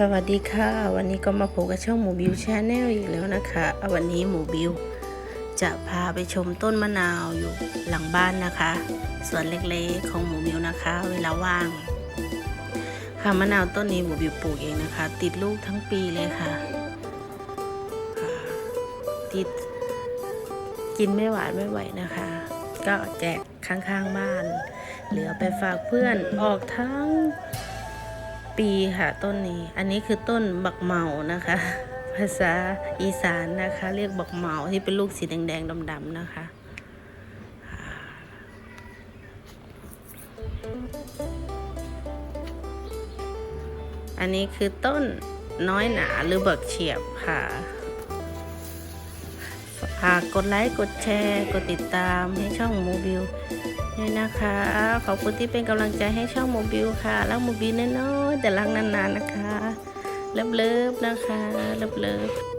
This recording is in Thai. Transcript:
สวัสดีค่ะ วันนี้ก็มาพบกับช่องหมูบิวชาแนลอีกแล้วนะคะ วันนี้หมูบิว จะพาไปชมต้นมะนาวอยู่หลังบ้านนะคะสวนเล็กๆของหมูบิวนะคะ เวลาว่าง ค่ะมะนาวต้นนี้หมูบิวปลูกเองนะคะ ติดลูกทั้งปีเลยค่ะ ติดกินไม่หวานไม่ไหวนะคะ ก็แจกข้างๆบ้าน เหลือไปฝากเพื่อนออกทั้ง ปีค่ะต้นนี้ อันนี้คือต้นบักเหมานะคะ ภาษาอีสานนะคะ เรียกบักเหมาที่เป็นลูกสีแดงๆดำๆนะคะอันนี้คือต้นน้อยหนาหรือเบิกเฉียบค่ะากกดไลค์ กดแชร์ กดติดตามให้ช่องโมบิลด้วยนะคะ ขอบคุณที่เป็นกำลังใจให้ช่องโมบิลค่ะแล้วโมบิลน้อยๆแต่รักนานๆนะคะ เลิฟๆนะคะ เลิฟๆ